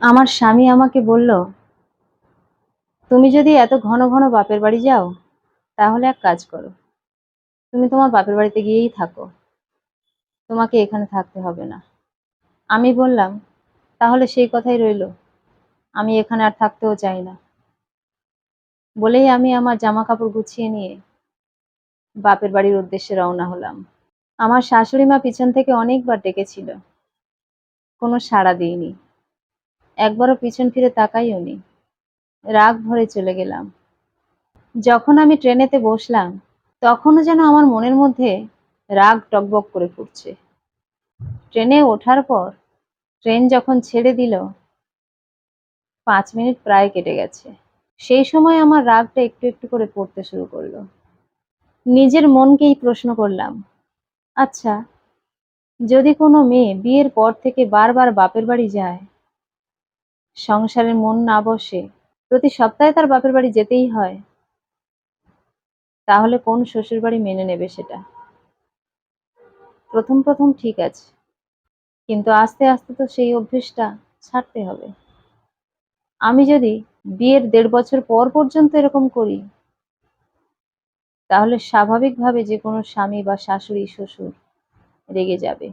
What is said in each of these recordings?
আমার স্বামী আমাকে বলল, তুমি যদি এত ঘন ঘন বাপের বাড়ি যাও, তাহলে এক কাজ করো। তুমি তোমার বাপের বাড়িতে গিয়েই থাকো। তোমাকে এখানে থাকতে হবে না। আমি বললাম, তাহলে সেই কথাই রইল। আমি এখানে আর থাকতেও চাই না। বলেই আমি আমার জামা কাপড় গুছিয়ে নিয়ে বাপের বাড়ির উদ্দেশ্যে রওনা হলাম। আমার শাশুড়ি মা পিছন থেকে অনেকবার ডেকেছিল। কোনো সাড়া দিইনি একবারও পিছন ফিরে তাকাইও নি রাগ ভরে চলে গেলাম। যখন আমি ট্রেনেতে বসলাম, তখনও যেন আমার মনের মধ্যে রাগ টকবক করে ফুটছে। ট্রেনে ওঠার পর, ট্রেন যখন ছেড়ে দিল, পাঁচ মিনিট প্রায় কেটে গেছে। সেই সময় আমার রাগটা একটু একটু করে পড়তে শুরু করল। নিজের মনকেই প্রশ্ন করলাম আচ্ছা যদি কোনো মেয়ে বিয়ের পর থেকে বারবার বাপের বাড়ি যায় সংসারের মন না বসে, প্রতি সপ্তাহে তার বাপের বাড়ি যেতেই হয়। তাহলে কোন শ্বশুর বাড়ি মেনে নেবে সেটা? প্রথম প্রথম ঠিক আছে, কিন্তু আস্তে আস্তে তো সেই অভ্যেসটা ছাড়তে হবে। আমি যদি বিয়ের দেড় বছর পর পর্যন্ত এরকম করি, তাহলে স্বাভাবিকভাবে যে কোনো স্বামী বা শাশুড়ি, শ্বশুর রেগে যাবে।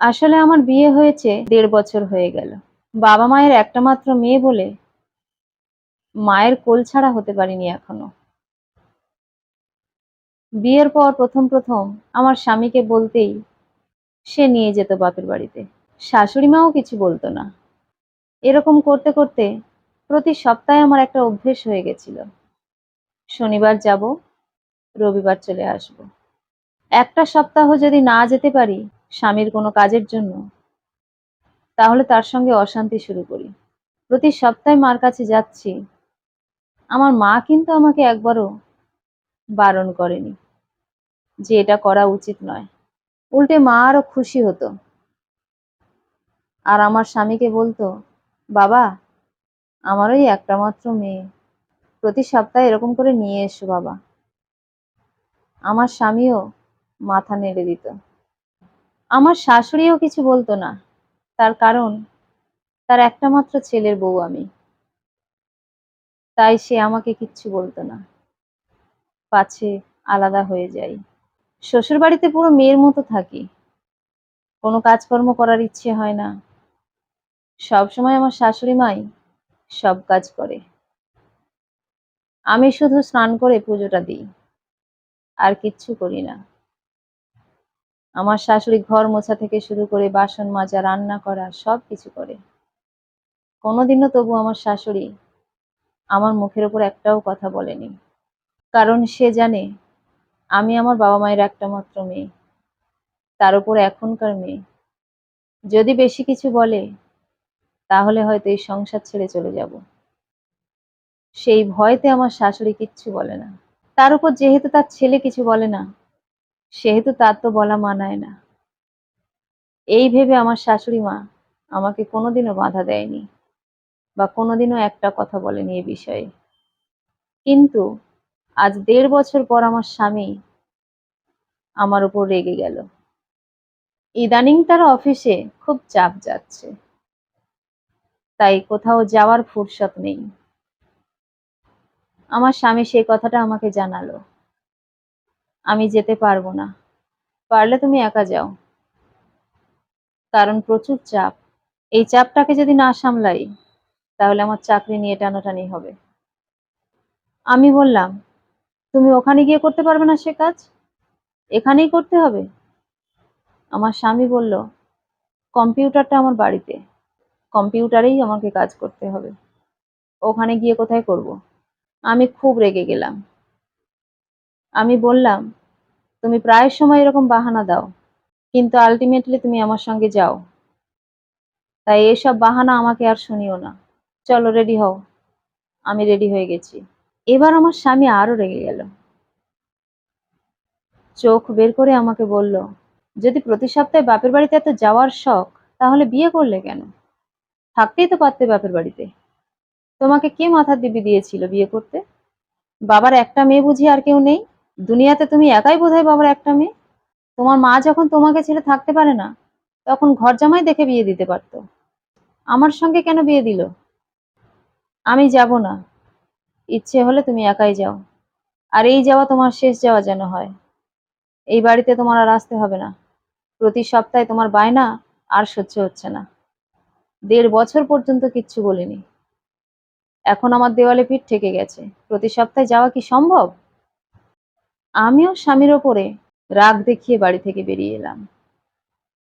আসলে আমার বিয়ে হয়েছে দেড় বছর হয়ে গেল। বাবা মায়ের একটা মাত্র মেয়ে বলে মায়ের কোল ছাড়া হতে পারিনি এখনও। বিয়ের পর প্রথম প্রথম আমার স্বামীকে বলতেই সে নিয়ে যেত বাপের বাড়িতে। শাশুড়ি মাও কিছু বলতো না। এরকম করতে করতে প্রতি সপ্তাহে আমার একটা অভ্যেস হয়ে গেছিল। শনিবার যাব, রবিবার চলে আসব। একটা সপ্তাহ যদি না যেতে পারি স্বামীর কোনো কাজের জন্য তাহলে তার সঙ্গে অশান্তি শুরু করি। প্রতি সপ্তাহে মার কাছে যাচ্ছি। আমার মা কিন্তু আমাকে একবারও বারণ করেনি যে এটা করা উচিত নয়। উল্টে মা আরও খুশি হতো। আর আমার স্বামীকে বলতো, বাবা, আমারই একটা মাত্র মেয়ে। প্রতি সপ্তাহে এরকম করে নিয়ে এসো বাবা। আমার স্বামীও মাথা নেড়ে দিত। আমার শাশুড়িও কিছু বলতো না। তার কারণ, তার একটা মাত্র ছেলের বউ আমি। তাই সে আমাকে কিচ্ছু বলতো না। পাছে আলাদা হয়ে যাই। শ্বশুর বাড়িতে পুরো মেয়ের মতো থাকি। কোনো কাজকর্ম করার ইচ্ছে হয় না। সব সময় আমার শাশুড়ি মাই সব কাজ করে। আমি শুধু স্নান করে পুজোটা দিই। আর কিচ্ছু করি না। আমার শাশুড়ি ঘর মোছা থেকে শুরু করে বাসন মাজা, রান্না করা সব কিছু করে। কোনোদিনও তবু আমার শাশুড়ি আমার মুখের ওপর একটাও কথা বলেনি। কারণ সে জানে, আমি আমার বাবা মায়ের একটা মাত্র মেয়ে। তার উপর এখনকার মেয়ে। যদি বেশি কিছু বলে, তাহলে হয়তো এই সংসার ছেড়ে চলে যাব। সেই ভয়তে আমার শাশুড়ি কিচ্ছু বলে না। তার উপর যেহেতু তার ছেলে কিছু বলে না সেহেতু তার তো বলা মানায় না। এই ভেবে আমার শাশুড়ি মা আমাকে কোনোদিনও বাধা দেয়নি বা কোনোদিনও একটা কথা বলেনি এ বিষয়ে। কিন্তু আজ দেড় বছর পর আমার স্বামী আমার উপর রেগে গেল। ইদানিং তার অফিসে খুব চাপ যাচ্ছে। তাই কোথাও যাওয়ার ফুরসত নেই। আমার স্বামী সেই কথাটা আমাকে জানালো। আমি যেতে পারব না। পারলে তুমি একা যাও। কারণ প্রচুর চাপ। এই চাপটাকে যদি না সামলাই, তাহলে আমার চাকরি নিয়ে টানাটানি হবে। আমি বললাম, তুমি ওখানে গিয়ে করতে পারবে না সে কাজ? এখানেই করতে হবে? আমার স্বামী বলল, কম্পিউটারটা আমার বাড়িতে। কম্পিউটারেই আমাকে কাজ করতে হবে। ওখানে গিয়ে কোথায় করব? আমি খুব রেগে গেলাম। আমি বললাম তুমি প্রায় সময় এরকম বাহানা দাও, কিন্তু আলটিমেটলি তুমি আমার সঙ্গে যাও। তাই এসব বাহানা আমাকে আর শুনিও না। চলো রেডি হও। আমি রেডি হয়ে গেছি। এবার আমার স্বামী আরও রেগে গেল। চোখ বের করে আমাকে বলল, যদি প্রতি সপ্তাহে বাপের বাড়িতে এত যাওয়ার শখ, তাহলে বিয়ে করলে কেন? থাকতেই তো পারতে বাপের বাড়িতে। তোমাকে কে মাথার দিবি দিয়েছিল বিয়ে করতে? বাবার একটা মেয়ে বুঝি আর কেউ নেই? দুনিয়াতে তুমি একাই বোধহয় বাবার একটা মেয়ে? তোমার মা যখন তোমাকে ছেড়ে থাকতে পারে না, তখন ঘর জামাই দেখে বিয়ে দিতে পারতো। আমার সঙ্গে কেন বিয়ে দিল? আমি যাব না। ইচ্ছে হলে তুমি একাই যাও। আর এই যাওয়া তোমার শেষ যাওয়া যেন হয়। এই বাড়িতে তোমার আর আসতে হবে না। প্রতি সপ্তাহে তোমার বায়না আর সহ্য হচ্ছে না। দেড় বছর পর্যন্ত কিচ্ছু বলিনি। এখন আমার দেওয়ালে পিঠ ঠেকে গেছে। প্রতি সপ্তাহে যাওয়া কি সম্ভব? আমিও স্বামীর ওপরে রাগ দেখিয়ে বাড়ি থেকে বেরিয়ে এলাম।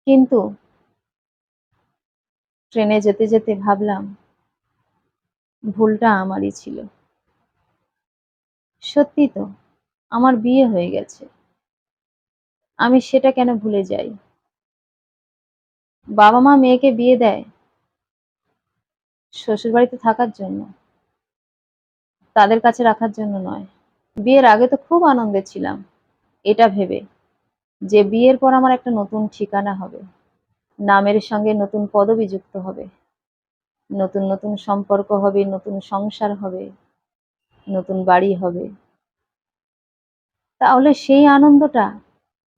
কিন্তু ট্রেনে যেতে যেতে ভাবলাম, ভুলটা আমারই ছিল। সত্যি তো, আমার বিয়ে হয়ে গেছে। আমি সেটা কেন ভুলে যাই? বাবা মা মেয়েকে বিয়ে দেয় শ্বশুর বাড়িতে থাকার জন্য, তাদের কাছে রাখার জন্য নয়। বিয়ের আগে তো খুব আনন্দে ছিলাম, এটা ভেবে যে বিয়ের পর আমার একটা নতুন ঠিকানা হবে, নামের সঙ্গে নতুন পদবি যুক্ত হবে, নতুন নতুন সম্পর্ক হবে, নতুন সংসার হবে, নতুন বাড়ি হবে। তাহলে সেই আনন্দটা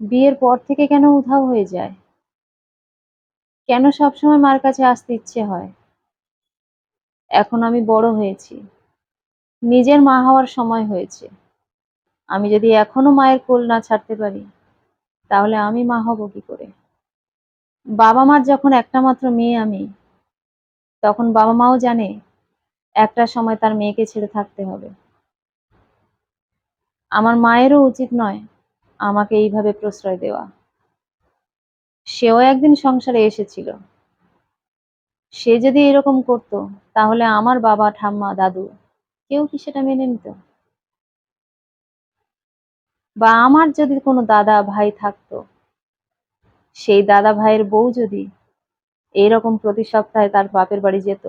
বিয়ের পর থেকে কেন উধাও হয়ে যায়? কেন সবসময় মার কাছে আসতে ইচ্ছে হয়? এখন আমি বড় হয়েছি, নিজের মা হওয়ার সময় হয়েছে। আমি যদি এখনও মায়ের কোল না ছাড়তে পারি, তাহলে আমি মা হব কি করে? বাবা মার যখন একটা মাত্র মেয়ে আমি, তখন বাবা মাও জানে একটা সময় তার মেয়েকে ছেড়ে থাকতে হবে। আমার মায়েরও উচিত নয় আমাকে এইভাবে প্রশ্রয় দেওয়া। সেও একদিন সংসারে এসেছিল। সে যদি এরকম করতো, তাহলে আমার বাবা, ঠাম্মা, দাদু কেউ কি সেটা মেনে নিত? বা আমার যদি কোনো দাদা ভাই থাকতো, সেই দাদা ভাইয়ের বউ যদি এইরকম প্রতি সপ্তাহে তার বাপের বাড়ি যেত,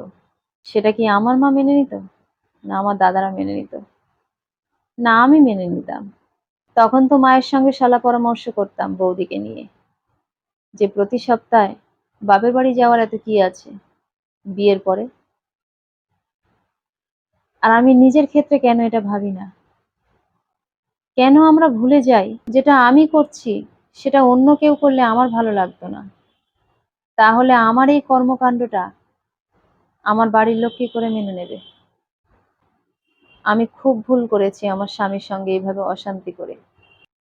সেটা কি আমার মা মেনে নিত? না, আমার দাদারা মেনে নিত। না, আমি মেনে নিতাম। তখন তো মায়ের সঙ্গে সলা পরামর্শ করতাম বৌদিকে নিয়ে যে প্রতি সপ্তাহে বাপের বাড়ি যাওয়ার এত কি আছে? বিয়ের পরে? আর আমি নিজের ক্ষেত্রে কেন এটা ভাবি না? কেন আমরা ভুলে যাই? যেটা আমি করছি, সেটা অন্য কেউ করলে আমার ভালো লাগতো না। তাহলে আমার এই কর্মকাণ্ডটা আমার বাড়ির লোক কি করে মেনে নেবে? আমি খুব ভুল করেছি আমার স্বামীর সঙ্গে এইভাবে অশান্তি করে।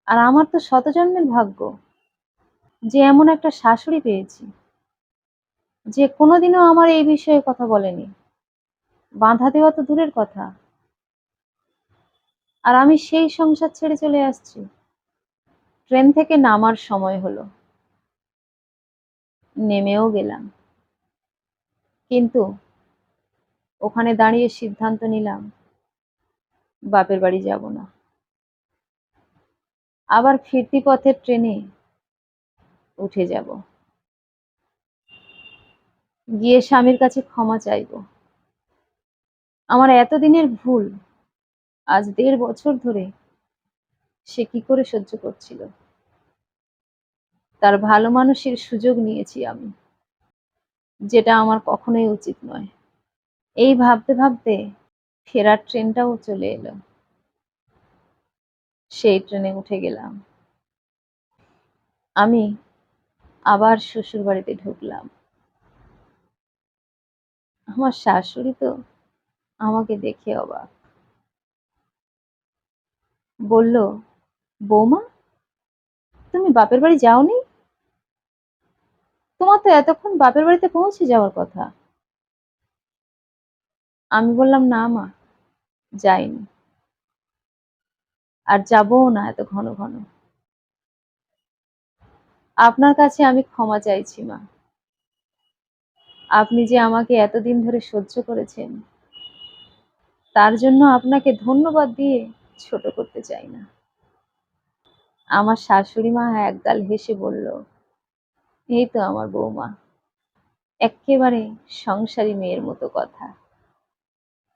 আর আমার তো শতজন্মের ভাগ্য যে এমন একটা শাশুড়ি পেয়েছি, যে কোনোদিনও আমার এই বিষয়ে কথা বলেনি। বাঁধা দেওয়া তো দূরের কথা। আর আমি সেই সংসার ছেড়ে চলে আসছি। ট্রেন থেকে নামার সময় হলো। নেমেও গেলাম। কিন্তু ওখানে দাঁড়িয়ে সিদ্ধান্ত নিলাম, বাপের বাড়ি যাব না। আবার ফিরতি পথের ট্রেনে উঠে যাব। গিয়ে স্বামীর কাছে ক্ষমা চাইব। আমার এতদিনের ভুল আজ দেড় বছর ধরে সে কি করে সহ্য করছিল? তার ভালো মানুষের সুযোগ নিয়েছি আমি, যেটা আমার কখনোই উচিত নয়। এই ভাবতে ভাবতে ফেরার ট্রেনটাও চলে এলো। সেই ট্রেনে উঠে গেলাম। আমি আবার শ্বশুর বাড়িতে ঢুকলাম। আমার শাশুড়ি তো আমাকে দেখে অবাক। বলল, বৌমা, তুমি বাপের বাড়ি যাওনি? তোমার তো এতক্ষণ বাপের বাড়িতে পৌঁছে যাওয়ার কথা। আমি বললাম, না মা, যাইনি। আর যাবও না এত ঘন ঘন। আপনার কাছে আমি ক্ষমা চাইছি মা। আপনি যে আমাকে এতদিন ধরে সহ্য করেছেন, তার জন্য আপনাকে ধন্যবাদ দিয়ে ছোট করতে চাই না। আমার শাশুড়ি মা একগাল হেসে বলল, এই তো আমার বৌমা। এক্কেবারে সংসারী মেয়ের মতো কথা।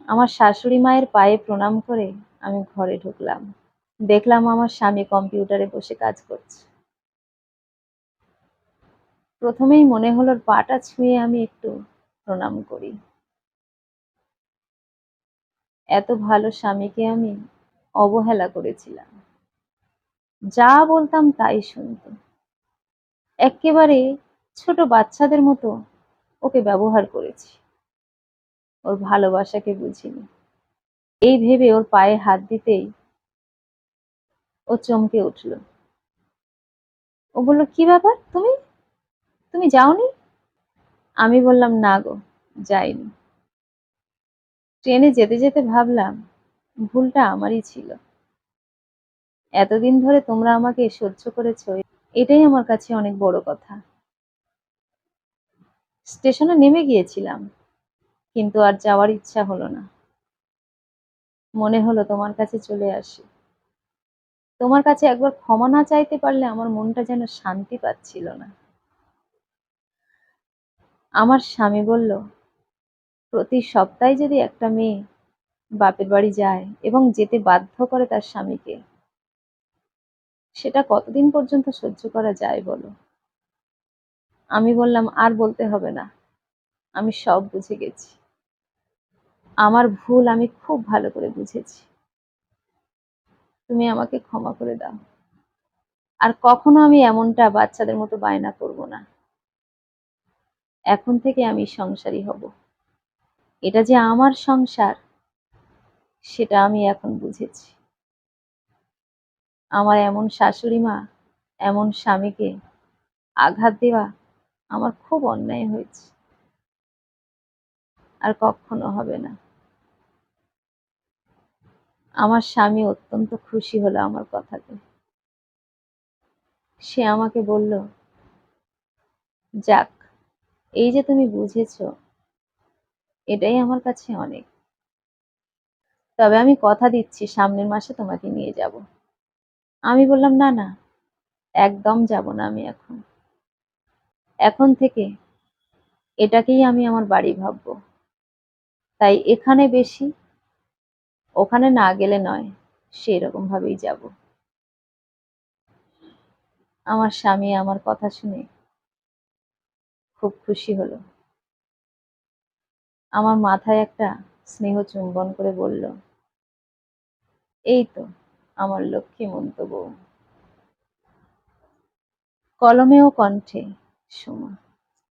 আমার শাশুড়ি মায়ের পায়ে প্রণাম করে আমি ঘরে ঢুকলাম। দেখলাম আমার স্বামী কম্পিউটারে বসে কাজ করছে। প্রথমেই মনে হলো পাটা ছুঁয়ে আমি একটু প্রণাম করি। এত ভালো স্বামীকে আমি অবহেলা করেছিলাম। যা বলতাম তাই শুনত। একেবারে ছোট বাচ্চাদের মতো ওকে ব্যবহার করেছি। ওর ভালোবাসাকে বুঝিনি। এই ভেবে ওর পায়ে হাত দিতেই ও চমকে উঠল। ও বলল, কি ব্যাপার তুমি? তুমি যাওনি? আমি বললাম, না গো, যাইনি। ট্রেনে যেতে যেতে ভাবলাম ভুলটা আমারই ছিল। এতদিন ধরে তোমরা আমাকে সহ্য করেছ, এটাই আমার কাছে অনেক বড় কথা। স্টেশনে নেমে গিয়েছিলাম, কিন্তু আর যাওয়ার ইচ্ছা হলো না। মনে হলো তোমার কাছে চলে আসি। তোমার কাছে একবার ক্ষমা না চাইতে পারলে আমার মনটা যেন শান্তি পাচ্ছিল না। আমার স্বামী বলল, প্রতি সপ্তাহে যদি একটা মেয়ে বাপের বাড়ি যায় এবং যেতে বাধ্য করে তার স্বামীকে। সেটা কতদিন পর্যন্ত সহ্য করা যায় বলো? আমি বললাম, আর বলতে হবে না। আমি সব বুঝে গেছি। আমার ভুল আমি খুব ভালো করে বুঝেছি। তুমি আমাকে ক্ষমা করে দাও। আর কখনো আমি এমনটা বাচ্চাদের মতো বায়না করব না। এখন থেকে আমি সংসারী হব। এটা যে আমার সংসার সেটা আমি এখন বুঝেছি। আমার এমন শাশুড়ি মা, এমন স্বামীকে আঘাত দেওয়া আমার খুব অন্যায় হয়েছে। আর কখনো হবে না। আমার স্বামী অত্যন্ত খুশি হলো আমার কথাতে। সে আমাকে বলল, যাক, এই যে তুমি বুঝেছ, এটাই আমার কাছে অনেক। তবে আমি কথা দিচ্ছি, সামনের মাসে তোমাকে নিয়ে যাব। আমি বললাম, না না, একদম যাব না আমি এখন। এখন থেকে এটাকেই আমি আমার বাড়ি ভাববো। তাই এখানে বেশি, ওখানে না গেলে নয়, সেরকম ভাবেই যাব। আমার স্বামী আমার কথা শুনে খুব খুশি হলো। আমার মাথায় একটা স্নেহ চুম্বন করে বলল এই তো আমার লক্ষ্মী মন্তব্য। কলমে ও কণ্ঠে সোমা।